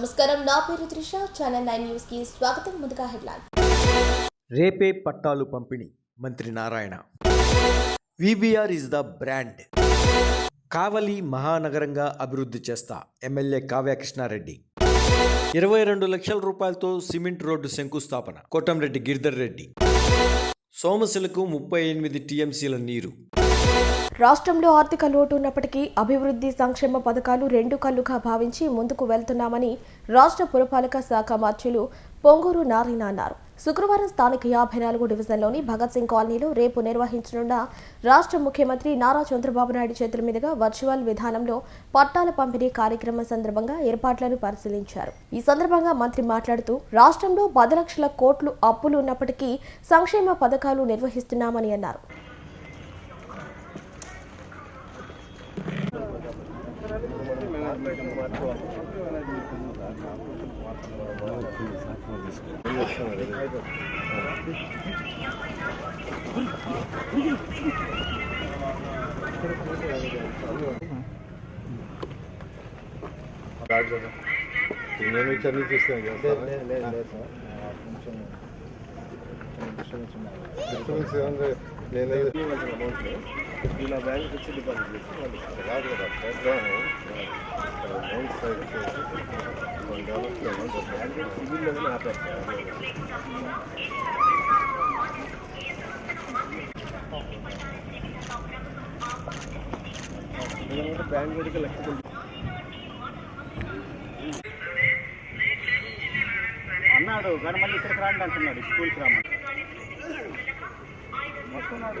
నమస్కారం నా పేరు త్రిష. ఛానల్ నైన్ న్యూస్కి స్వాగతం. ముందుగా హెడ్లైన్. రేపే పట్టాలు పంపిణీ. మంత్రి Narayana. VBR is the brand Kavali మహానగరంగా అభివృద్ధి చేస్తా ఎమ్మెల్యే కావ్యకృష్ణారెడ్డి ఇరవై రెండు లక్షల రూపాయలతో సిమెంట్ రోడ్డు శంకుస్థాపన. కోటంరెడ్డి గిరిధర్ రెడ్డి. సోమశిలకు ముప్పై ఎనిమిది టీఎంసీల నీరు. రాష్ట్రంలో ఆర్థిక లోటు ఉన్నప్పటికీ అభివృద్ధి సంక్షేమ పథకాలు రెండు కళ్ళుగా భావించి ముందుకు వెళ్తున్నామని రాష్ట్ర పురపాలక శాఖ మంత్రులు పొంగూరు నారాయణ అన్నారు. శుక్రవారం స్థానిక యాభై నాలుగు డివిజన్లోని భగత్ సింగ్ కాలనీలో రేపు నిర్వహించనున్న రాష్ట్ర ముఖ్యమంత్రి నారా చంద్రబాబు నాయుడు చేతుల మీదుగా వర్చువల్ విధానంలో పట్టాల పంపిణీ కార్యక్రమం సందర్భంగా ఏర్పాట్లను పరిశీలించారు. ఈ సందర్భంగా మంత్రి మాట్లాడుతూ రాష్ట్రంలో పది లక్షల కోట్లు అప్పులు ఉన్నప్పటికీ సంక్షేమ పథకాలు నిర్వహిస్తున్నామని అన్నారు. నేను చర్య చూస్తాను డిస్టర్బెన్స్ ఏముంది నేను ఇలా బ్యాంక్ వచ్చి డిపాజిట్ చేసి. కాదు కదా program amount side one develop bank civil level ఆపేస్తారు బ్యాంక్ వాడికి లక్ష అన్నాడు కానీ మళ్ళీ ఇక్కడికి రాండి అంటున్నాడు స్కూల్కి రమ్మని వస్తున్నాడు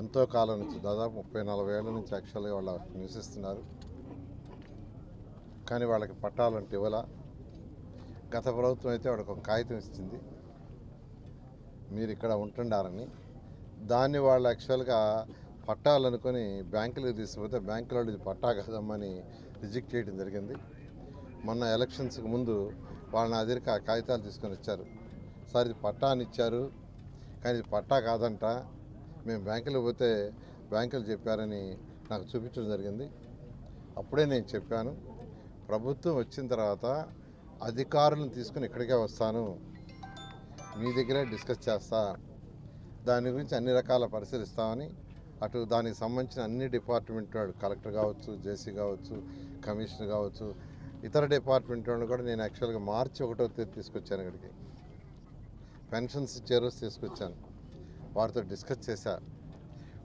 ఎంతో కాలం నుంచి దాదాపు ముప్పై నలభై ఏళ్ళ నుంచి యాక్చువల్గా వాళ్ళు నివసిస్తున్నారు. కానీ వాళ్ళకి పట్టాలంటే ఇవ్వాల? గత ప్రభుత్వం అయితే వాళ్ళకి ఒక కాగితం ఇచ్చింది. మీరు ఇక్కడ ఉంటుండారని దాన్ని వాళ్ళు యాక్చువల్గా పట్టాలనుకొని బ్యాంకులకు తీసుకుపోతే బ్యాంకుల వాళ్ళు ఇది పట్టా కాదమ్మని రిజెక్ట్ చేయడం జరిగింది. మొన్న ఎలక్షన్స్కి ముందు వాళ్ళని అదిరిక ఆ కాగితాలు తీసుకొని వచ్చారు. సార్ ఇది పట్టా అని ఇచ్చారు. కానీ ఇది పట్టా కాదంట. మేము బ్యాంకులో పోతే బ్యాంకులు చెప్పారని నాకు చూపించడం జరిగింది. అప్పుడే నేను చెప్పాను. ప్రభుత్వం వచ్చిన తర్వాత అధికారులను తీసుకుని ఇక్కడికే వస్తాను. మీ దగ్గరే డిస్కస్ చేస్తా. దాని గురించి అన్ని రకాల పరిశీలిస్తామని అటు దానికి సంబంధించిన అన్ని డిపార్ట్మెంట్ వాళ్ళు కలెక్టర్ కావచ్చు జేసీ కావచ్చు కమిషనర్ కావచ్చు ఇతర డిపార్ట్మెంట్ వాళ్ళు కూడా నేను యాక్చువల్గా మార్చి ఒకటో తేదీ తీసుకొచ్చాను ఇక్కడికి. పెన్షన్స్ చేరోస్ తీసుకొచ్చాను. వారితో డిస్కస్ చేశాను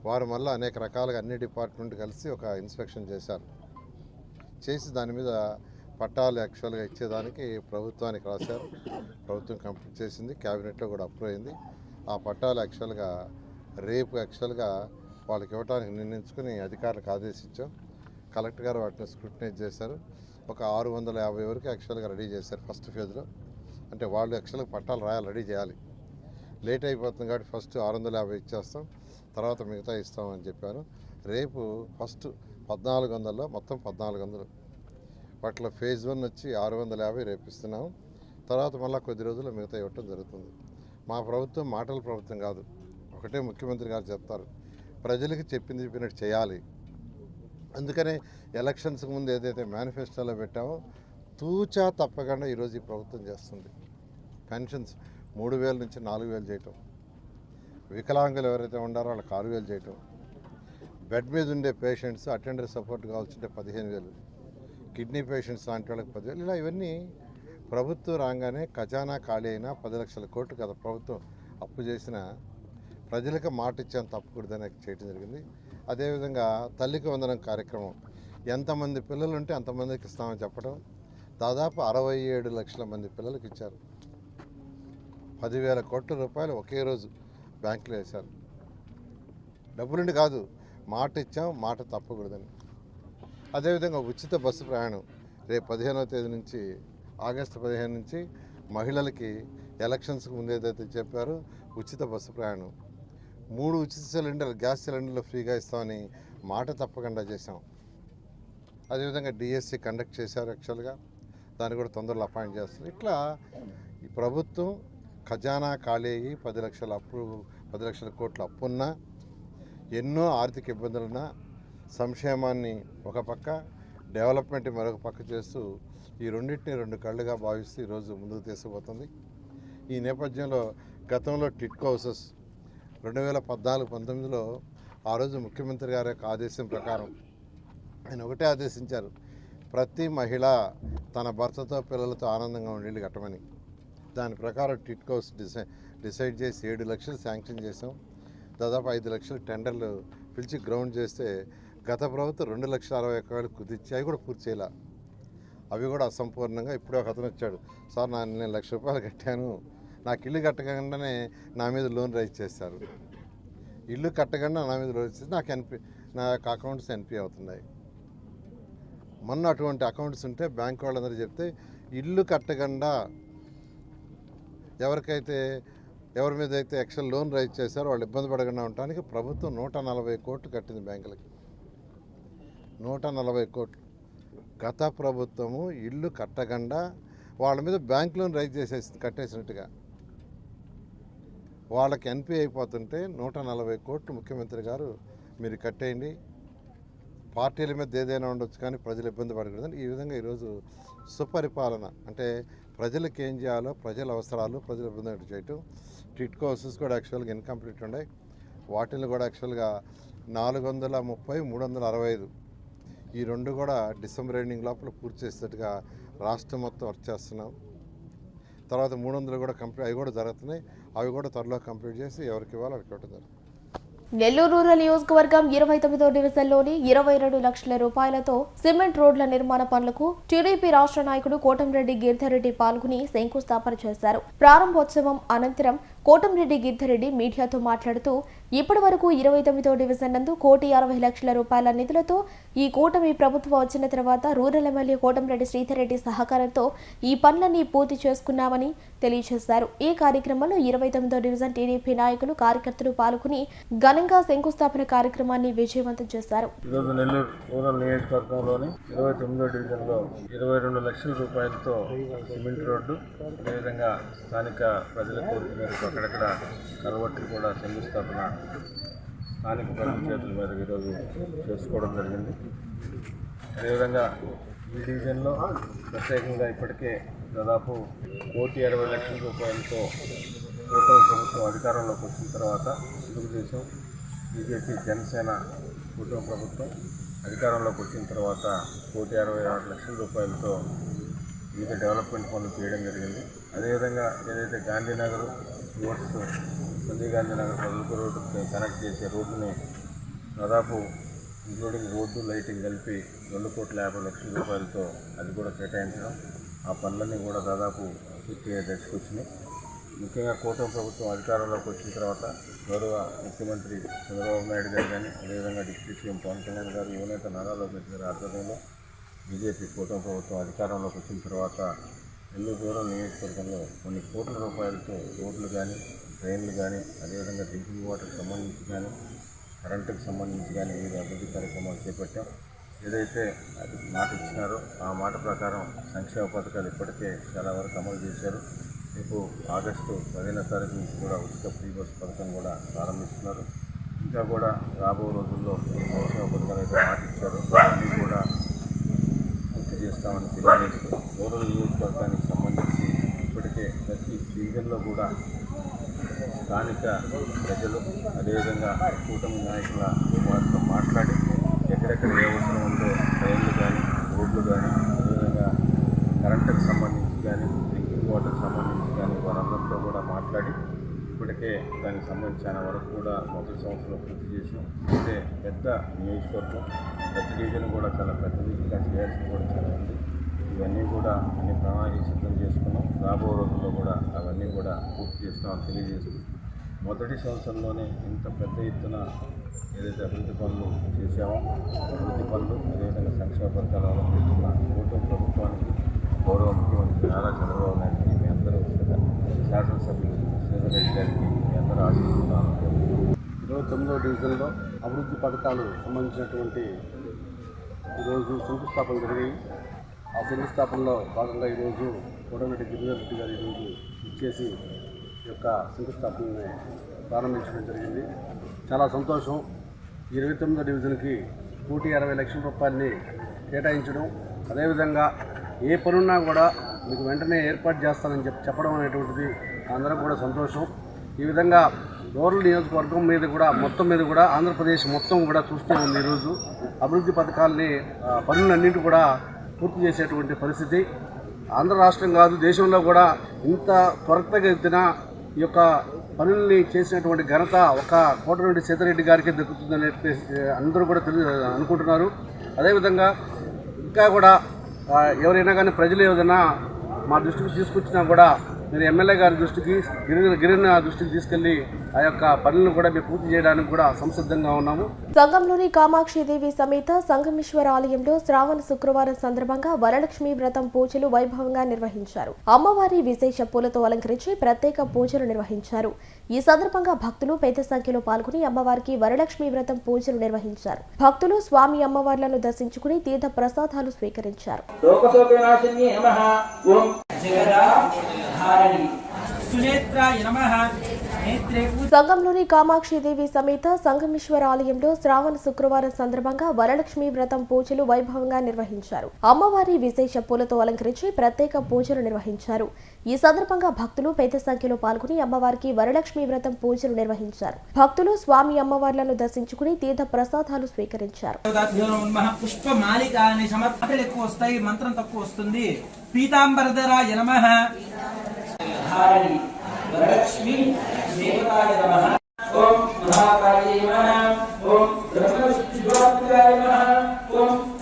వారు మళ్ళీ అనేక రకాలుగా అన్ని డిపార్ట్మెంట్ కలిసి ఒక ఇన్స్పెక్షన్ చేశారు. చేసి దాని మీద పట్టాలు యాక్చువల్గా ఇచ్చేదానికి ప్రభుత్వానికి రాశారు. ప్రభుత్వం కంప్లీట్ చేసింది క్యాబినెట్లో కూడా అప్రూవ్ అయింది. ఆ పట్టాలు యాక్చువల్గా రేపు యాక్చువల్గా వాళ్ళకి ఇవ్వడానికి నిర్ణయించుకుని అధికారులకు ఆదేశించాం. కలెక్టర్ గారు వాటిని స్క్రూటినైజ్ చేశారు. ఒక ఆరు వందల యాభై వరకు యాక్చువల్గా రెడీ చేశారు ఫస్ట్ ఫేజ్లో. అంటే వాళ్ళు యాక్చువల్గా పట్టాలు రాయాలి రెడీ చేయాలి. లేట్ అయిపోతుంది కాబట్టి ఫస్ట్ ఆరు వందల యాభై ఇచ్చేస్తాం తర్వాత మిగతా ఇస్తామని చెప్పాను రేపు ఫస్ట్ పద్నాలుగు వందల్లో మొత్తం పద్నాలుగు వందలు. వాటిలో ఫేజ్ వన్ వచ్చి ఆరు వందల యాభై రేపిస్తున్నాం. తర్వాత మళ్ళీ కొద్ది రోజుల్లో మిగతా ఇవ్వటం జరుగుతుంది. మా ప్రభుత్వం మాటల ప్రభుత్వం కాదు. ఒకటే ముఖ్యమంత్రి గారు చెప్తారు. ప్రజలకు చెప్పింది చెప్పినట్టు చేయాలి. అందుకనే ఎలక్షన్స్కి ముందు ఏదైతే మేనిఫెస్టోలో పెట్టామో తూచా తప్పకుండా ఈరోజు ఈ ప్రభుత్వం చేస్తుంది. పెన్షన్స్ మూడు వేల నుంచి నాలుగు వేలు చేయటం. వికలాంగులు ఎవరైతే ఉండారో వాళ్ళకి ఆరు వేలు చేయటం. బెడ్ మీద ఉండే పేషెంట్స్ అటెండర్ సపోర్ట్ కావాల్సింటే పదిహేను వేలు. కిడ్నీ పేషెంట్స్ లాంటి వాళ్ళకి పదివేలు ఇలా ఇవన్నీ ప్రభుత్వం రాగానే ఖజానా ఖాళీ అయినా పది లక్షల కోట్లు కదా ప్రభుత్వం అప్పు చేసిన ప్రజలకు మాట ఇచ్చాను తప్పకూడదని చేయడం జరిగింది. అదేవిధంగా తల్లికి వందనం కార్యక్రమం. ఎంతమంది పిల్లలు ఉంటే అంతమందికి ఇస్తామని చెప్పడం దాదాపు అరవై ఏడు లక్షల మంది పిల్లలకి ఇచ్చారు. పదివేల కోట్ల రూపాయలు ఒకే రోజు బ్యాంకులో వేశారు. డబ్బులుండి కాదు మాట ఇచ్చాం మాట తప్పకూడదని. అదేవిధంగా ఉచిత బస్సు ప్రయాణం రేపు పదిహేనవ తేదీ నుంచి ఆగస్టు పదిహేను నుంచి మహిళలకి ఎలక్షన్స్కి ముందు ఏదైతే చెప్పారో ఉచిత బస్సు ప్రయాణం. మూడు ఉచిత సిలిండర్ గ్యాస్ సిలిండర్లు ఫ్రీగా ఇస్తామని మాట తప్పకుండా చేశాం. అదేవిధంగా డిఎస్సి కండక్ట్ చేశారు యాక్చువల్గా. దాన్ని కూడా తొందరలో అపాయింట్ చేస్తారు. ఇట్లా ఈ ప్రభుత్వం ఖజానా ఖాళీ అయ్యి పది లక్షల అప్పు పది లక్షల కోట్ల అప్పున్నా ఎన్నో ఆర్థిక ఇబ్బందులున్నా సంక్షేమాన్ని ఒక పక్క డెవలప్మెంట్ మరొక పక్క చేస్తూ ఈ రెండింటిని రెండు కళ్ళుగా భావిస్తూ ఈరోజు ముందుకు తీసుకుపోతుంది. ఈ నేపథ్యంలో గతంలో టిట్కో హౌసెస్ రెండు వేల పద్నాలుగు పంతొమ్మిదిలో ఆ రోజు ముఖ్యమంత్రి గారి యొక్క ఆదేశం ప్రకారం ఆయన ఒకటే ఆదేశించారు ప్రతి మహిళ తన భర్తతో పిల్లలతో ఆనందంగా ఉండేళ్ళు కట్టమని. దాని ప్రకారం టిట్కోస్ డిసై డిసైడ్ చేసి ఏడు లక్షలు శాంక్షన్ చేసాం దాదాపు ఐదు లక్షలు టెండర్లు పిలిచి గ్రౌండ్ చేస్తే గత ప్రభుత్వం రెండు లక్షల అరవై ఒక్క వేలు కుదిర్చి అవి కూడా పూర్తి చేయాల. అవి కూడా అసంపూర్ణంగా ఇప్పుడే ఒక అతను వచ్చాడు. సార్ నా నేను లక్ష రూపాయలు కట్టాను. నాకు ఇల్లు కట్టకుండానే నా మీద లోన్ రైజ్ చేస్తారు ఇల్లు కట్టకుండా నా మీద లోన్ చేసి నాకు ఎన్పి నా యొక్క అకౌంట్స్ ఎన్పి అవుతున్నాయి. మొన్న అటువంటి అకౌంట్స్ ఉంటే బ్యాంక్ వాళ్ళందరూ చెప్తే ఇల్లు కట్టకుండా ఎవరికైతే ఎవరి మీద అయితే ఎక్స్ట్రా లోన్ రైజ్ చేశారో వాళ్ళు ఇబ్బంది పడకుండా ఉండటానికి ప్రభుత్వం నూట నలభై కోట్లు కట్టింది బ్యాంకులకి. నూట నలభై కోట్లు. గత ప్రభుత్వము ఇల్లు కట్టకుండా వాళ్ళ మీద బ్యాంక్ లోన్ రైజ్ చేసేసి కట్టేసినట్టుగా. వాళ్ళకి ఎన్పి అయిపోతుంటే నూట నలభై కోట్లు ముఖ్యమంత్రి గారు మీరు కట్టేయండి. పార్టీల మీద ఏదైనా ఉండొచ్చు కానీ ప్రజలు ఇబ్బంది పడకూడదని ఈ విధంగా ఈరోజు సుపరిపాలన అంటే ప్రజలకు ఏం చేయాలో ప్రజల అవసరాలు ప్రజలు ఇబ్బంది చేయటం. టిట్కో హౌసెస్ కూడా యాక్చువల్గా ఇన్కంప్లీట్ ఉన్నాయి వాటిని కూడా యాక్చువల్గా నాలుగు వందల ముప్పై మూడు వందల అరవై ఐదు ఈ రెండు కూడా డిసెంబర్ ఎండింగ్ లోపల పూర్తి చేసేట్టుగా రాష్ట్రం మొత్తం వర్క్ చేస్తున్నాం. తర్వాత మూడు వందలు కూడా కంప్లీట్ అవి కూడా జరుగుతున్నాయి. అవి కూడా త్వరలో కంప్లీట్ చేసి ఎవరికి ఇవ్వాలో వాళ్ళకి ఇవ్వడం జరుగుతుంది. నెల్లూరు రూరల్ నియోజకవర్గం ఇరవై తొమ్మిదో డివిజన్లోని ఇరవై రెండు లక్షల రూపాయలతో సిమెంట్ రోడ్ల నిర్మాణ పనులకు టీడీపీ రాష్ట్ర నాయకుడు కోటంరెడ్డి గిరిధరెడ్డి పాల్గొని శంకుస్థాపన చేశారు. ప్రారంభోత్సవం అనంతరం కోటంరెడ్డి గిద్దరెడ్డి మీడియాతో మాట్లాడుతూ ఇప్పటి వరకు ఇరవై తొమ్మిదో డివిజన్ నందు కోటి అరవై లక్షల రూపాయల నిధులతో ఈ కూటమి ప్రభుత్వం వచ్చిన తర్వాత రూరల్ ఎమ్మెల్యే కోటంరెడ్డి శ్రీధర్రెడ్డి సహకారంతో ఈ పనులన్నీ పూర్తి చేసుకున్నామని తెలియజేశారు. ఈ కార్యక్రమంలో ఇరవై తొమ్మిదో డివిజన్ టీడీపీ నాయకులు కార్యకర్తలు పాల్గొని ఘనంగా శంకుస్థాపన కార్యక్రమాన్ని విజయవంతం చేశారు. ఈరోజు నెల్లూరు రూరల్ నియోజకవర్గంలోని ఇరవై తొమ్మిదో డివిజన్లో ఇరవై రెండు లక్షల రూపాయలతో సిమెంట్ రోడ్డు అదేవిధంగా స్థానిక ప్రజల కోరిక అక్కడక్కడ కలవట్లు కూడా శంకుస్థాపన స్థానిక ప్రజల చేతుల మీద ఈరోజు చేసుకోవడం జరిగింది. అదేవిధంగా ఈ డివిజన్లో ప్రత్యేకంగా ఇప్పటికే దాదాపు కోటి అరవై లక్షల రూపాయలతో కూటమి ప్రభుత్వం అధికారంలోకి వచ్చిన తర్వాత తెలుగుదేశం బీజేపీ జనసేన కూటమి ప్రభుత్వం అధికారంలోకి వచ్చిన తర్వాత కోటి అరవై ఆరు లక్షల రూపాయలతో వివిధ డెవలప్మెంట్ పనులు చేయడం జరిగింది. అదేవిధంగా ఏదైతే గాంధీనగర్ యువర్స్ సంజయ్ గాంధీనగర్ పదకొండు రోడ్డు కనెక్ట్ చేసే రోడ్డుని దాదాపు ఇంక్లూడింగ్ రోడ్డు లైటింగ్ కలిపి రెండు కోట్ల యాభై లక్షల రూపాయలతో అది కూడా కేటాయించడం ఆ పనులన్నీ కూడా దాదాపు పూర్తి అయ్యే దశకు వచ్చినాయి. ముఖ్యంగా కూటమి ప్రభుత్వం అధికారంలోకి వచ్చిన తర్వాత గౌరవ ముఖ్యమంత్రి చంద్రబాబు నాయుడు గారు కానీ అదేవిధంగా డిప్యూటీ సీఎం పవన్ కళ్యాణ్ గారు యువనేత నారా లోకేష్ గారి ఆధ్వర్యంలో బీజేపీ కూటమి ప్రభుత్వం అధికారంలోకి వచ్చిన తర్వాత నెల్లూరు దూరం నియోజకవర్గంలో కొన్ని కోట్ల రూపాయలతో రోడ్లు కానీ ట్రైన్లు కానీ అదేవిధంగా డ్రింకింగ్ వాటర్కి సంబంధించి కానీ కరెంటుకు సంబంధించి కానీ వివిధ అభివృద్ధి కార్యక్రమాలు చేపట్టాం. ఏదైతే అది మాట ఇచ్చినారో ఆ మాట ప్రకారం సంక్షేమ పథకాలు ఇప్పటికే చాలా వరకు అమలు చేశారు. రేపు ఆగస్టు పదిహేనో తారీఖు నుంచి కూడా ఉచిత ఫ్రీ బస్ పథకం కూడా ప్రారంభిస్తున్నారు. ఇంకా కూడా రాబో రోజుల్లో సంక్షేమ పథకాలు అయితే మాట ఇచ్చారు. అన్నీ కూడా చేస్తామని తెలియజేస్తూ రూరల్ నియోజకవర్గానికి సంబంధించి ఇప్పటికే ప్రతి డివిజన్లో కూడా స్థానిక ప్రజలు అదేవిధంగా కూటమి నాయకుల వారితో మాట్లాడి ఎక్కడెక్కడ ఏ అవసరం ఉందో ట్రైన్లు కానీ రోడ్లు కానీ అదేవిధంగా కరెంటుకు సంబంధించి కానీ డ్రింకింగ్ వాటర్ సంబంధించి కానీ వారందరితో కూడా మాట్లాడి ఇప్పటికే దానికి సంబంధించిన వరకు కూడా మొదటి సంవత్సరంలో పూర్తి చేసాం అయితే పెద్ద నియోజకవర్గం. ప్రతి డివిజన్ కూడా చాలా పెద్దది ఇంకా చేయాల్సింది కూడా చాలా ఉంది. ఇవన్నీ కూడా అన్ని ప్రణాళిక సిద్ధం చేసుకున్నాం. రాబో రోజుల్లో కూడా అవన్నీ కూడా పూర్తి చేస్తామని తెలియజేస్తూ మొదటి సంవత్సరంలోనే ఇంత పెద్ద ఎత్తున ఏదైతే అభివృద్ధి పనులు చేశామో అభివృద్ధి పనులు అదేవిధంగా సంక్షేమ పథకాలు అవలంబిస్తున్న కూటమి ప్రభుత్వానికి గౌరవ ముఖ్యమంత్రి నారా చంద్రబాబు నాయుడు మీ అందరూ శాసనసభ్యులు శ్రీధర్ రెడ్డి గారికి మీ అందరూ ఆశిస్తున్నాను ఇరవై తొమ్మిదో డివిజన్లో అభివృద్ధి పథకాలు సంబంధించినటువంటి ఈరోజు శంకుస్థాపన జరిగాయి ఆ శంకుస్థాపనలో భాగంగా ఈరోజు కోటమిరెడ్డి గిరిధర్ రెడ్డి గారు ఈరోజు ఇచ్చేసి ఈ యొక్క శంకుస్థాపనని ప్రారంభించడం జరిగింది. చాలా సంతోషం. ఇరవై తొమ్మిదో డివిజన్కి నూట అరవై లక్షల రూపాయలని కేటాయించడం. అదేవిధంగా ఏ పనున్నా కూడా మీకు వెంటనే ఏర్పాటు చేస్తానని చెప్పి చెప్పడం అనేటువంటిది అందరం కూడా సంతోషం. ఈ విధంగా రూరల్ నియోజకవర్గం మీద కూడా మొత్తం మీద కూడా ఆంధ్రప్రదేశ్ మొత్తం కూడా చూస్తూ ఉంది ఈరోజు. అభివృద్ధి పథకాలని పనులన్నింటి కూడా పూర్తి చేసేటువంటి పరిస్థితి. ఆంధ్ర రాష్ట్రం కాదు దేశంలో కూడా ఇంత త్వరితగతిన ఈ యొక్క పనుల్ని చేసినటువంటి ఘనత ఒక కోటరెడ్డి సీతారెడ్డి గారికి దక్కుతుందని అందరూ కూడా తెలి అనుకుంటున్నారు. అదేవిధంగా ఇంకా కూడా ఎవరైనా కానీ ప్రజలు ఏదైనా మా దృష్టికి తీసుకొచ్చినా కూడా మీరు ఎమ్మెల్యే గారి దృష్టికి గిరిజన గిరిజన దృష్టికి తీసుకెళ్ళి ఆ యొక్క పనులను కూడా మేము పూర్తి చేయడానికి కూడా సంసిద్ధంగా ఉన్నాము. సంఘంలోని కామాక్షిదేవి సమేత సంగమేశ్వర ఆలయంలో శ్రావణ శుక్రవారం సందర్భంగా వరలక్ష్మి వ్రతం పూజలు వైభవంగా నిర్వహించారు. అమ్మవారి విశేష పూలతో అలంకరించి ప్రత్యేక పూజలు నిర్వహించారు. ఈ సందర్భంగా భక్తులు పెద్ద సంఖ్యలో పాల్గొని అమ్మవారికి వరలక్ష్మి వ్రతం పూజలు నిర్వహించారు. భక్తులు స్వామి అమ్మవార్లను దర్శించుకుని తీర్థ ప్రసాదాలు స్వీకరించారు. లోకశోకనాశిన్యే నమః. ఓం జగదాధారణి సునేత్రాయ నమః. నేత్రే సంఘంలోని కామాక్షిదేవి సమేత సంగమేశ్వర ఆలయంలో శ్రావణ శుక్రవారం సందర్భంగా వరలక్ష్మి వ్రతం పూజలు వైభవంగా నిర్వహించారు. అమ్మవారి విశేష పూలతో అలంకరించి ప్రత్యేక పూజలు నిర్వహించారు. ఈ సందర్భంగా భక్తులు పెద్ద సంఖ్యలో పాల్గొని అమ్మవారికి వరలక్ష్మి వ్రతం పూజలు నిర్వహించారు. భక్తులు స్వామి అమ్మవార్లను దర్శించుకుని తీర్థ ప్రసాదాలు స్వీకరించారు. మంత్రం తక్కువ వస్తుంది. धारणी वरलक्ष्मी देवताय नमः। ओम महाकाली नमः। ओम ब्रह्मविष्णुवात्मजाय नमः। ओम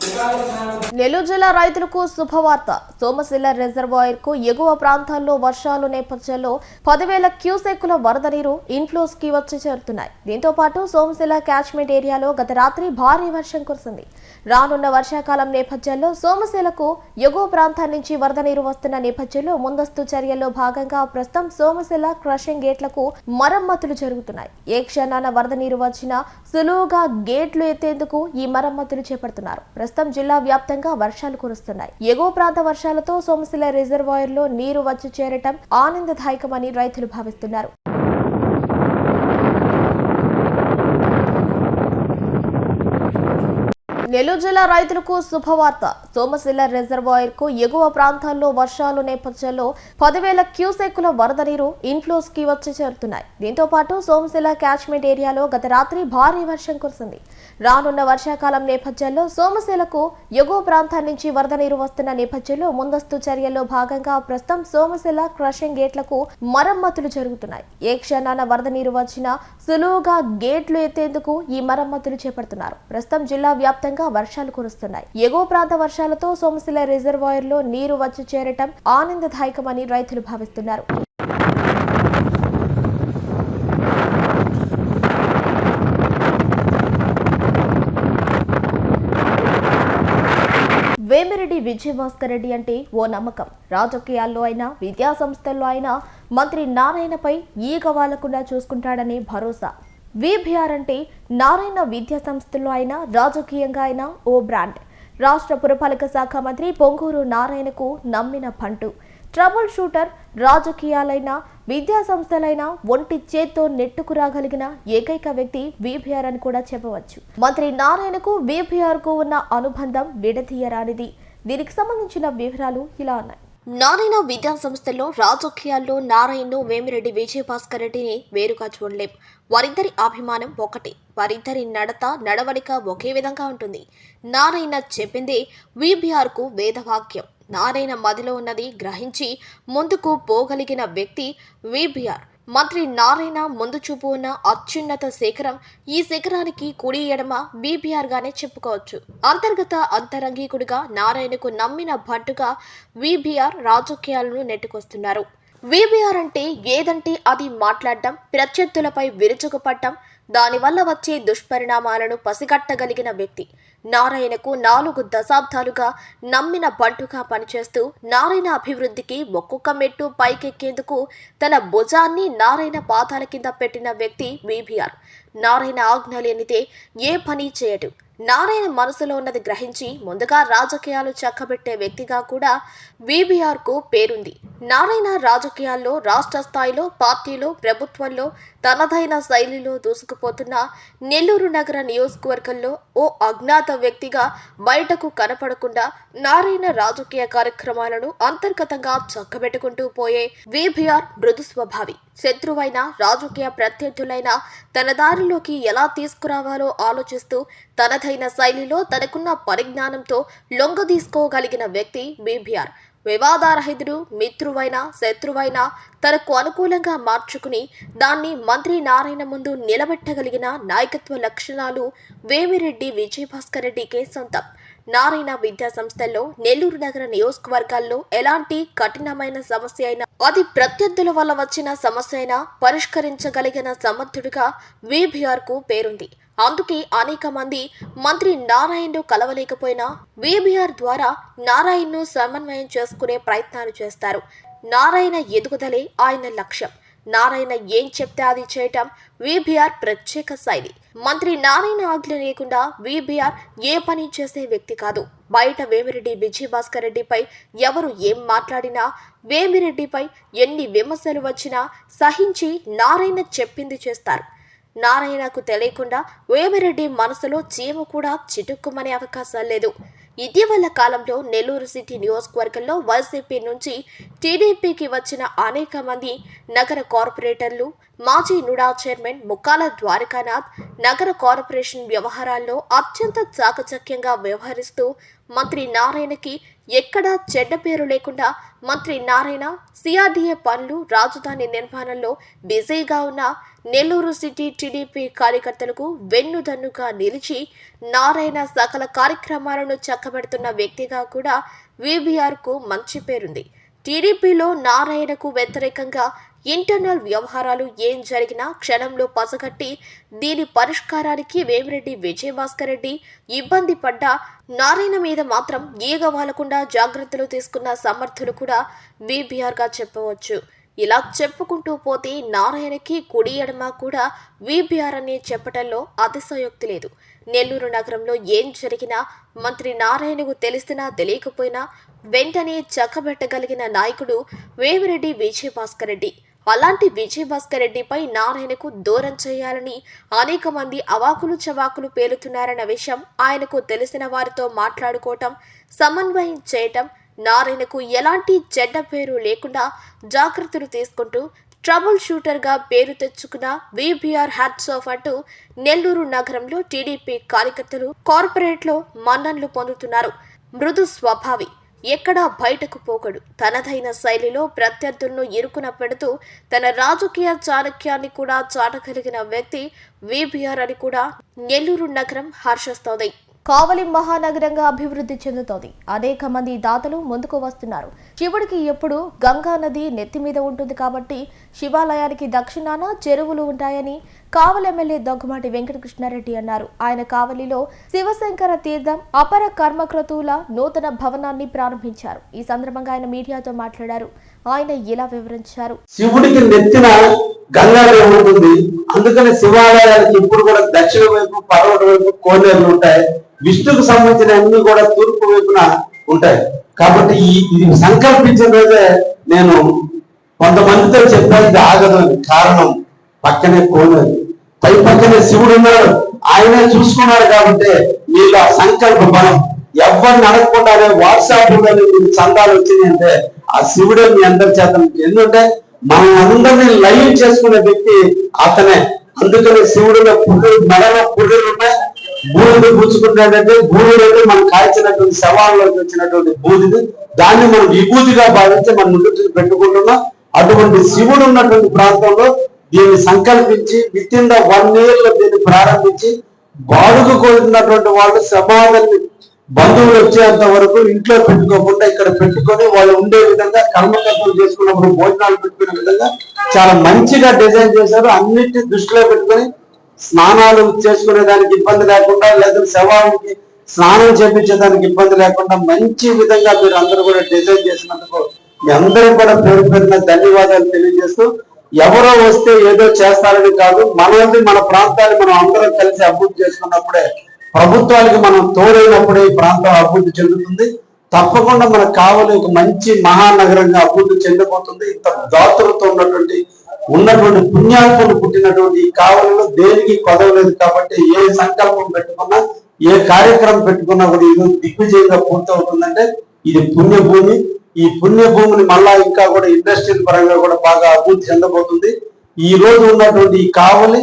నెల్లూరు జిల్లా రైతులకు శుభవార్త. సోమశిల రిజర్వాయర్కు ఎగువ ప్రాంతాల్లో వర్షాలు నేపథ్యంలో పదివేల క్యూసెక్కుల వరద నీరు ఇన్ఫ్లోస్కి వచ్చి చేరుతున్నాయి. దీంతో పాటు సోమశిల క్యాచ్మెంట్ ఏరియాలో గత రాత్రి భారీ వర్షం కురిసింది. రానున్న వర్షాకాలం నేపథ్యంలో సోమశిలకు ఎగువ ప్రాంతాల నుంచి వరద నీరు వస్తున్న నేపథ్యంలో ముందస్తు చర్యల్లో భాగంగా ప్రస్తుతం సోమశిల క్రషింగ్ గేట్లకు మరమ్మతులు జరుగుతున్నాయి. ఏ క్షణాన వరద నీరు వచ్చినా సులువుగా గేట్లు ఎత్తేందుకు ఈ మరమ్మతులు చేపడుతున్నారు. ప్రస్తుతం జిల్లా వ్యాప్తంగా వర్షాలు కురుస్తున్నాయి. ఎగువ ప్రాంత వర్షాలతో సోమశిల రిజర్వాయర్లో నీరు వచ్చి చేరటం ఆనందదాయకమని రైతులు భావిస్తున్నారు. నెల్లూరు జిల్లా రైతులకు శుభవార్త. సోమశిల రిజర్వాయర్కు ఎగువ ప్రాంతాల్లో వర్షాలు నేపథ్యంలో పదివేల క్యూసెక్కుల వరద నీరు ఇన్ఫ్లోస్కి వచ్చి చేరుతున్నాయి. దీంతో పాటు సోమశిల క్యాచ్మెంట్ ఏరియాలో గత రాత్రి భారీ వర్షం కురిసింది. రానున్న వర్షాకాలం నేపథ్యంలో సోమశిలకు ఎగువ ప్రాంతం నుంచి వరద నీరు వస్తున్న నేపథ్యంలో ముందస్తు చర్యల్లో భాగంగా ప్రస్తుతం సోమశిల క్రషింగ్ గేట్లకు మరమ్మతులు జరుగుతున్నాయి. ఏ క్షణాన వరద నీరు వచ్చినా సులువుగా గేట్లు ఎత్తేందుకు ఈ మరమ్మతులు చేపడుతున్నారు. ప్రస్తుతం జిల్లా వ్యాప్తంగా వర్షాలు కురుస్తున్నాయి. ఎగువ ప్రాంత వర్షాలతో సోమశిల రిజర్వాయర్లో నీరు వచ్చి చేరటం ఆనందదాయకమని రైతులు భావిస్తున్నారు. వేమిరెడ్డి విజయభాస్కర్ రెడ్డి అంటే ఓ నమ్మకం. రాజకీయాల్లో అయినా విద్యా సంస్థల్లో అయినా మంత్రి నారాయణపై ఈగ వాలకుండా చూసుకుంటాడనే భరోసా. విబిఆర్ అంటే నారాయణ విద్యా సంస్థల్లో అయినా రాజకీయంగా అయినా ఓ బ్రాండ్. రాష్ట్ర పురపాలక శాఖ మంత్రి పొంగూరు నారాయణకు నమ్మిన పంటు. ట్రబుల్ షూటర్ రాజకీయాలైన విద్యా సంస్థలైన ఒంటి చేత్తో నెట్టుకురాగలిగిన ఏకైక వ్యక్తి విబిఆర్ అని కూడా చెప్పవచ్చు. మంత్రి నారాయణకు విబిఆర్కు ఉన్న అనుబంధం విడదీయరానిది. దీనికి సంబంధించిన వివరాలు ఇలా ఉన్నాయి. నారాయణ విద్యా సంస్థల్లో రాజకీయాల్లో నారాయణను వేమిరెడ్డి విజయభాస్కర్ రెడ్డిని వేరుగా చూడలేం. వారిద్దరి అభిమానం ఒకటి. వారిద్దరి నడత నడవడిక ఒకే విధంగా ఉంటుంది. నారాయణ చెప్పిందే విబిఆర్కు వేదవాక్యం నారాయణ మదిలో ఉన్నది గ్రహించి ముందుకు పోగలిగిన వ్యక్తి విబిఆర్. మంత్రి నారాయణ ముందు చూపు ఉన్న అత్యున్నత శిఖరం ఈ శిఖరానికి కుడి ఎడమ బీబీఆర్ గానే చెప్పుకోవచ్చు. అంతర్గత అంతరంగికుడిగా నారాయణకు నమ్మిన భట్టుగా విబిఆర్ రాజకీయాలను నెట్టుకొస్తున్నారు. విబిఆర్ అంటే ఏదంటే అది మాట్లాడటం ప్రత్యర్థులపై విరుచుకుపట్టం దానివల్ల వచ్చే దుష్పరిణామాలను పసిగట్టగలిగిన వ్యక్తి. నారాయణకు నాలుగు దశాబ్దాలుగా నమ్మిన బంటుగా పనిచేస్తూ నారాయణ అభివృద్ధికి ఒక్కొక్క మెట్టు పైకెక్కేందుకు తన భుజాన్ని నారాయణ పాదాల కింద పెట్టిన వ్యక్తి విబిఆర్ నారాయణ ఆజ్ఞ లేనిదే ఏ పని చేయడు. నారాయణ మనసులో ఉన్నది గ్రహించి ముందుగా రాజకీయాలు చక్కబెట్టే వ్యక్తిగా కూడా బీబీఆర్కు పేరుంది. నారాయణ రాజకీయాల్లో రాష్ట్ర స్థాయిలో పార్టీలో ప్రభుత్వంలో తనదైన శైలిలో దూసుకుపోతున్న నెల్లూరు నగర నియోజకవర్గంలో ఓ అజ్ఞాత వ్యక్తిగా బయటకు కనపడకుండా నారాయణ రాజకీయ కార్యక్రమాలను అంతర్గతంగా చక్కబెట్టుకుంటూ పోయే విబిఆర్ మృదు స్వభావి. శత్రువైన రాజకీయ ప్రత్యర్థులైన తన దారిలోకి ఎలా తీసుకురావాలో ఆలోచిస్తూ తనదైన శైలిలో తనకున్న పరిజ్ఞానంతో లొంగ తీసుకోగలిగిన వ్యక్తి బీబీఆర్. వివాదారహితుడు మిత్రువైన శత్రువైన తనకు అనుకూలంగా మార్చుకుని దాన్ని మంత్రి నారాయణ ముందు నిలబెట్టగలిగిన నాయకత్వ లక్షణాలు వేమిరెడ్డి విజయభాస్కర్ రెడ్డికే సొంతం. నారాయణ విద్యా సంస్థల్లో నెల్లూరు నగర నియోజకవర్గాల్లో ఎలాంటి కఠినమైన సమస్య అయినా అది ప్రత్యర్థుల వల్ల వచ్చిన సమస్య అయినా పరిష్కరించగలిగిన సమర్థుడిగా విబిఆర్కు పేరుంది. అందుకే అనేక మంది మంత్రి నారాయణను కలవలేకపోయినా విబిఆర్ ద్వారా నారాయణను సమన్వయం చేసుకునే ప్రయత్నాలు చేస్తారు. నారాయణ ఎదుగుదలే ఆయన లక్ష్యం. నారాయణ ఏం చెప్తే అది చేయటం? వీబీఆర్ ప్రత్యేక శైలి మంత్రి నారాయణ ఆజ్ఞ లేకుండా వీబీఆర్ ఏ పని చేసే వ్యక్తి కాదు. బయట వేమిరెడ్డి విజయభాస్కర్ రెడ్డిపై ఎవరు ఏం మాట్లాడినా వేమిరెడ్డిపై ఎన్ని విమర్శలు వచ్చినా సహించి నారాయణ చెప్పింది చేస్తారు. నారాయణకు తెలియకుండా వేమిరెడ్డి మనసులో చీమ కూడా చిటుక్కుమనే అవకాశం లేదు. ఇటీవల కాలంలో నెల్లూరు సిటీ నియోజకవర్గంలో వైసీపీ నుంచి టీడీపీకి వచ్చిన అనేక మంది నగర కార్పొరేటర్లు మాజీ నుడా చైర్మన్ ముక్కాల ద్వారకానాథ్ నగర కార్పొరేషన్ వ్యవహారాల్లో అత్యంత చాకచక్యంగా వ్యవహరిస్తూ మంత్రి నారాయణకి ఎక్కడా చెడ్డ పేరు లేకుండా మంత్రి నారాయణ సిఆర్డీఏ పనులు రాజధాని నిర్మాణంలో బిజీగా ఉన్న నెల్లూరు సిటీ టీడీపీ కార్యకర్తలకు వెన్నుదన్నుగా నిలిచి నారాయణ సకల కార్యక్రమాలను చక్కబెడుతున్న వ్యక్తిగా కూడా వీబీఆర్కు మంచి పేరుంది. టీడీపీలో నారాయణకు వ్యతిరేకంగా ఇంటర్నల్ వ్యవహారాలు ఏం జరిగినా క్షణంలో పసగట్టి దీని పరిష్కారానికి వేమిరెడ్డి విజయభాస్కర్ రెడ్డి ఇబ్బంది పడ్డ నారాయణ మీద మాత్రం ఈగ వాలకుండా జాగ్రత్తలు తీసుకున్న సమర్థులు కూడా బీబీఆర్గా చెప్పవచ్చు. ఇలా చెప్పుకుంటూ పోతే నారాయణకి కుడి ఎడమ కూడా వీబీఆర్ అని చెప్పటంలో అతిశయోక్తి లేదు. నెల్లూరు నగరంలో ఏం జరిగినా మంత్రి నారాయణకు తెలిసినా తెలియకపోయినా వెంటనే చక్కబెట్టగలిగిన నాయకుడు వేమిరెడ్డి విజయభాస్కర్ రెడ్డి. అలాంటి విజయభాస్కర్ రెడ్డిపై నారాయణకు దూరం చేయాలని అనేక మంది అవాకులు చవాకులు పేలుతున్నారన్న విషయం ఆయనకు తెలిసిన వారితో మాట్లాడుకోవటం సమన్వయం చేయటం నారాయణకు ఎలాంటి చెడ్డ పేరు లేకుండా జాగ్రత్తలు తీసుకుంటూ ట్రబుల్ షూటర్గా పేరు తెచ్చుకున్న విబిఆర్ హ్యాట్స్ ఆఫ్ అంటూ నెల్లూరు నగరంలో టీడీపీ కార్యకర్తలు కార్పొరేట్లో మన్నన్లు పొందుతున్నారు. మృదు స్వభావి ఎక్కడా బయటకు పోకడు. తనదైన శైలిలో ప్రత్యర్థులను ఇరుకున పెడుతూ తన రాజకీయ చాణక్యాన్ని కూడా చాటగలిగిన వ్యక్తి విబిఆర్ అని కూడా నెల్లూరు నగరం హర్షిస్తోంది. కావలి మహానగరంగా అభివృద్ధి చెందుతోంది. అనేక మంది దాతలు ముందుకు వస్తున్నారు. శివుడికి ఎప్పుడు గంగా నది నెత్తి మీద ఉంటుంది కాబట్టి శివాలయానికి దక్షిణాన చెరువులు ఉంటాయని కావలి ఎమ్మెల్యే దగ్గుమాటి వెంకటకృష్ణారెడ్డి అన్నారు. ఆయన కావలిలో శివశంకర తీర్థం అపర కర్మక్రతువుల నూతన భవనాన్ని ప్రారంభించారు. ఈ సందర్భంగా ఆయన మీడియాతో మాట్లాడారు. ఆయన ఇలా వివరించారు. శివుడికి నెత్తిన గంగాదేవి ఉంటుంది. అందుకని శివాలయానికి ఇప్పుడు కూడా దక్షిణ వైపు పర్వత వైపు కోనేరులు ఉంటాయి. విష్ణుకు సంబంధించిన అన్ని కూడా తూర్పు వైపున ఉంటాయి. కాబట్టి ఈ ఇది సంకల్పించిన రోజే నేను కొంతమందితో చెప్పాను ఇది ఆగదు కారణం పక్కనే కోనేరు పై పక్కనే శివుడు ఉన్నాడు. ఆయనే చూసుకున్నాడు కాబట్టి మీకు ఆ సంకల్ప బలం ఎవరిని అడగకుండానే వాట్సాప్ మీకు చందాలు వచ్చినాయంటే ఆ శివుడే మీ అందరి చేత ఎందుకంటే మనం అందరినీ లైవ్ చేసుకునే వ్యక్తి అతనే. అందుకనే శివుడిలో పుర్రెలు మెడలో పుర్రెలు ఉన్నాయి భూమిని పూచుకుంటాడంటే బూడిద అంటే మనం కాల్చినటువంటి శవాల్లోకి వచ్చినటువంటి బూడిది. దాన్ని మనం విభూతిగా భావించి మనం ముందు పెట్టుకుంటున్నాం. అటువంటి శివుడు ఉన్నటువంటి ప్రాంతంలో దీన్ని సంకల్పించి విత్ ఇన్ ద వన్ ఇయర్లో దీన్ని ప్రారంభించి బాడుగు కోరినటువంటి వాళ్ళు సమాధాన్ని బంధువులు వచ్చేంత వరకు ఇంట్లో పెట్టుకోకుండా ఇక్కడ పెట్టుకొని వాళ్ళు ఉండే విధంగా కర్మకర్తలు చేసుకున్నప్పుడు భోజనాలు పెట్టుకునే విధంగా చాలా మంచిగా డిజైన్ చేశారు. అన్నిటి దృష్టిలో పెట్టుకొని స్నానాలు చేసుకునే దానికి ఇబ్బంది లేకుండా లేదా శవానికి స్నానం చేపించేదానికి ఇబ్బంది లేకుండా మంచి విధంగా మీరు అందరూ కూడా డిజైన్ చేసినందుకు మీ అందరూ కూడా పేరు పేరున ధన్యవాదాలు తెలియజేస్తూ ఎవరో వస్తే ఏదో చేస్తారని కాదు మనల్ని మన ప్రాంతాన్ని మనం అందరం కలిసి అభివృద్ధి చేసుకున్నప్పుడే ప్రభుత్వానికి మనం తోడైనప్పుడే ఈ ప్రాంతం అభివృద్ధి చెందుతుంది. తప్పకుండా మనకు కావాలి ఒక మంచి మహానగరంగా అభివృద్ధి చెందబోతుంది. ఇంత దాతృత్వం ఉన్నటువంటి ఉన్నటువంటి పుణ్యాత్ములు పుట్టినటువంటి ఈ కావలిలో దేనికి కొదవలేదు కాబట్టి ఏ సంకల్పం పెట్టుకున్నా ఏ కార్యక్రమం పెట్టుకున్నా కూడా ఇది దిగ్విజయంగా పూర్తవుతుందంటే ఇది పుణ్యభూమి. ఈ పుణ్యభూమిని మళ్ళా ఇంకా కూడా ఇండస్ట్రియల్ పరంగా కూడా బాగా అభివృద్ధి చెందబోతుంది. ఈ రోజు ఉన్నటువంటి ఈ కావలి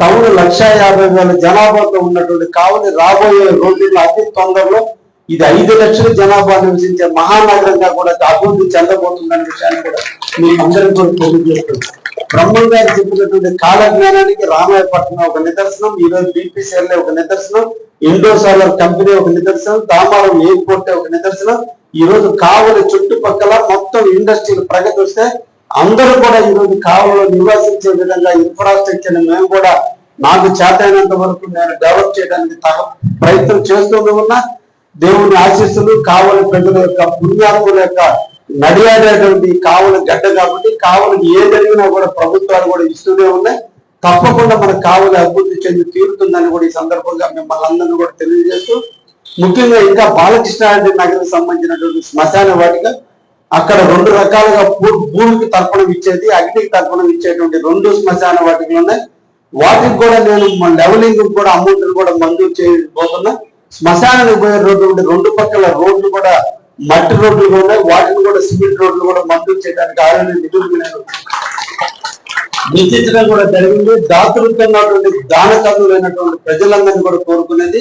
టౌన్ లక్ష యాభై వేల జనాభాతో ఉన్నటువంటి కావలి రాబోయే రోజుల్లో అతి తొందరలో ఇది ఐదు లక్షల జనాభా నివసించే మహానగరంగా కూడా అభివృద్ధి చెందబోతుందనే విషయాన్ని కూడా మీ అందరికీ కూడా బ్రహ్మం గారు చెప్పినటువంటి కాలజ్ఞానానికి రామాయపట్నం ఒక నిదర్శనం ఈ రోజు ఒక నిదర్శనం ఇండో సోలార్ కంపెనీ ఒక నిదర్శనం దామారం ఎయిర్పోర్ట్ ఒక నిదర్శనం. ఈ రోజు కావలి చుట్టుపక్కల మొత్తం ఇండస్ట్రీలు ప్రగతి వస్తే అందరూ కూడా ఈ రోజు కావలిలో నివాసించే విధంగా ఇన్ఫ్రాస్ట్రక్చర్ మేము కూడా నాకు చేతైనంత వరకు నేను డెవలప్ చేయడానికి ప్రయత్నం చేస్తూనే ఉన్నా. దేవుని ఆశీస్సులు కావలి ప్రజల యొక్క పుణ్యాత్ముల యొక్క నడియాడేటువంటి కావలి గడ్డ కాబట్టి కావులకు ఏ జరిగినా కూడా ప్రభుత్వాలు కూడా ఇస్తూనే ఉన్నాయి. తప్పకుండా మన కావులు అభివృద్ధి చెంది తీరుతుందని కూడా ఈ సందర్భంగా మిమ్మల్ని అందరినీ కూడా తెలియజేస్తూ ముఖ్యంగా ఇంకా బాలకృష్ణారెడ్డి నగరికి సంబంధించినటువంటి శ్మశాన వాటిక అక్కడ రెండు రకాలుగా భూమికి తర్పణం ఇచ్చేది అగ్నికి తర్పణం ఇచ్చేటువంటి రెండు శ్మశాన వాటికలు ఉన్నాయి. వాటికి కూడా నేను లెవలింగ్ కూడా అమౌంట్ కూడా మంజూరు చేయబోతున్నా. శ్మశానానికి పోయే రోడ్డు రెండు పక్కల రోడ్లు కూడా మట్టి రోడ్లు కూడా వాటిని కూడా సిమెంట్ రోడ్లు కూడా మంజూరు చేయడానికి ఆయన నిధులు నేను కూడా జరిగింది. దాతృత్వమైనటువంటి దానకర్ణులైనటువంటి ప్రజలందరినీ కూడా కోరుకునేది.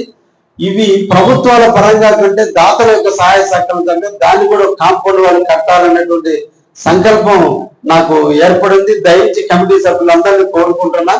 ఇవి ప్రభుత్వాల పరంగా కంటే దాతల యొక్క సహాయ సహకారం కంటే దాన్ని కూడా కాంపౌండ్ వాళ్ళు కట్టాలనేటువంటి సంకల్పం నాకు ఏర్పడింది. దయించి కమిటీ సభ్యులందరినీ కోరుకుంటున్నా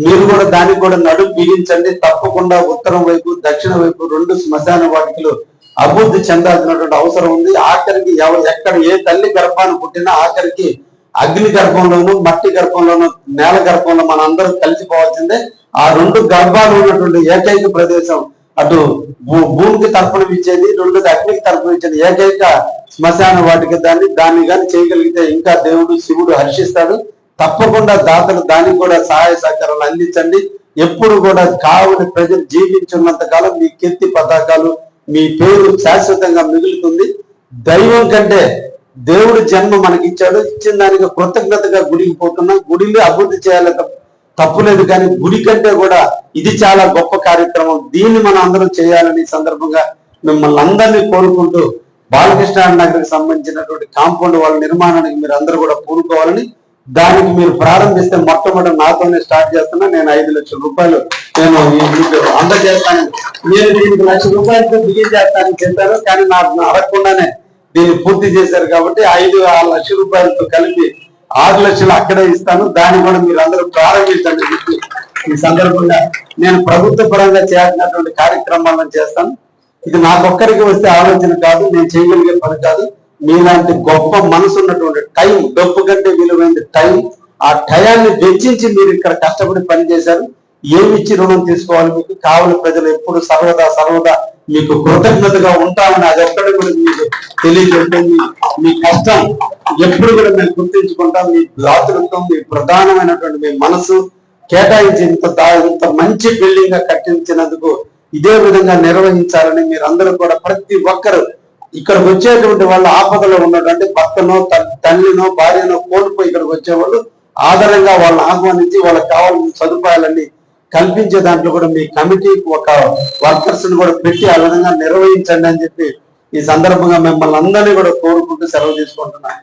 మీరు కూడా దానికి కూడా నడుం బిగించండి. తప్పకుండా ఉత్తరం వైపు దక్షిణ వైపు రెండు శ్మశాన వాటికలు అభివృద్ధి చెందాల్సినటువంటి అవసరం ఉంది. ఆఖరికి ఎవరు ఎక్కడ ఏ తల్లి గర్భాన్ని పుట్టినా ఆఖరికి అగ్ని గర్భంలోను మట్టి గర్భంలోను నేల గర్భంలో మన అందరం కలిసిపోవాల్సిందే. ఆ రెండు గర్భాలు ఉన్నటువంటి ఏకైక ప్రదేశం అటు భూ- భూమికి తర్పణం ఇచ్చేది రెండోది అగ్నికి తర్పణం ఇచ్చేది. ఏకైక శ్మశాన వాటికి దాన్ని దాన్ని కానీ చేయగలిగితే ఇంకా దేవుడు శివుడు హర్షిస్తాడు. తప్పకుండా దాతలు దానికి కూడా సహాయ సహకారాలు అందించండి. ఎప్పుడు కూడా కావుని ప్రజలు జీవించున్నంత కాలం మీ కీర్తి పతాకాలు మీ పేరు శాశ్వతంగా మిగులుతుంది. దైవం కంటే దేవుడు జన్మ మనకి ఇచ్చాడు ఇచ్చిన దానికి కృతజ్ఞతగా గుడికి పోతున్నాం. గుడిని అభివృద్ధి చేయాలి తప్పులేదు కానీ గుడి కంటే కూడా ఇది చాలా గొప్ప కార్యక్రమం. దీన్ని మనం అందరం చేయాలని సందర్భంగా మిమ్మల్ని అందరినీ కోరుకుంటూ బాలకృష్ణ నగర్కి సంబంధించినటువంటి కాంపౌండ్ వాళ్ళ నిర్మాణానికి మీరు అందరూ కూడా పూనుకోవాలని దానికి మీరు ప్రారంభిస్తే మొట్టమొదటి నాతోనే స్టార్ట్ చేస్తున్నా నేను ఐదు లక్షల రూపాయలు నేను అందజేస్తాను. నేను దీనికి లక్ష రూపాయలతో బిగిన్ చేస్తానని చెప్పాను కానీ నాకు అడగకుండానే దీన్ని పూర్తి చేశారు కాబట్టి ఐదు ఆరు లక్షల రూపాయలతో కలిపి ఆరు లక్షలు అక్కడే ఇస్తాను. దాన్ని కూడా మీరు అందరూ ప్రారంభించండి చెప్పి ఈ సందర్భంగా నేను ప్రభుత్వ పరంగా చేయాల్సినటువంటి కార్యక్రమాలను చేస్తాను. ఇది నాకొక్కరికి వస్తే ఆలోచన కాదు నేను చేయగలిగే పని కాదు. మీలాంటి గొప్ప మనసు ఉన్నటువంటి టైం డబ్బు కంటే విలువైన టైం ఆ టయాన్ని వెచ్చించి మీరు ఇక్కడ కష్టపడి పనిచేశారు. ఏమి ఇచ్చి రుణం తీసుకోవాలి మీకు? కావలి ప్రజలు ఎప్పుడు సర్వదా సర్వదా మీకు కృతజ్ఞతగా ఉంటామని అది ఒక్కటి కూడా మీకు తెలియజేస్తే మీ- కష్టం. ఎప్పుడు కూడా మేము గుర్తించుకుంటాం. మీ దాతృత్వం మీ ప్రధానమైనటువంటి మీ మనసు కేటాయించి ఇంత ఇంత మంచి బిల్డింగ్గా కట్టించినందుకు ఇదే విధంగా నిర్వహించాలని మీరు అందరూ కూడా ప్రతి ఒక్కరు ఇక్కడికి వచ్చేటువంటి వాళ్ళు ఆపదలో ఉన్నటువంటి భర్తనో తల్లినో భార్యనో కోల్పోయి ఇక్కడికి వచ్చేవాళ్ళు ఆధారంగా వాళ్ళని ఆహ్వానించి వాళ్ళకి కావాల్సిన సదుపాయాలన్నీ కల్పించే దాంట్లో కూడా మీ కమిటీకి ఒక వర్కర్స్ని కూడా పెట్టి ఆ విధంగా నిర్వహించండి అని చెప్పి ఈ సందర్భంగా మిమ్మల్ని అందరినీ కూడా కోరుకుంటూ సెలవు తీసుకుంటున్నాను.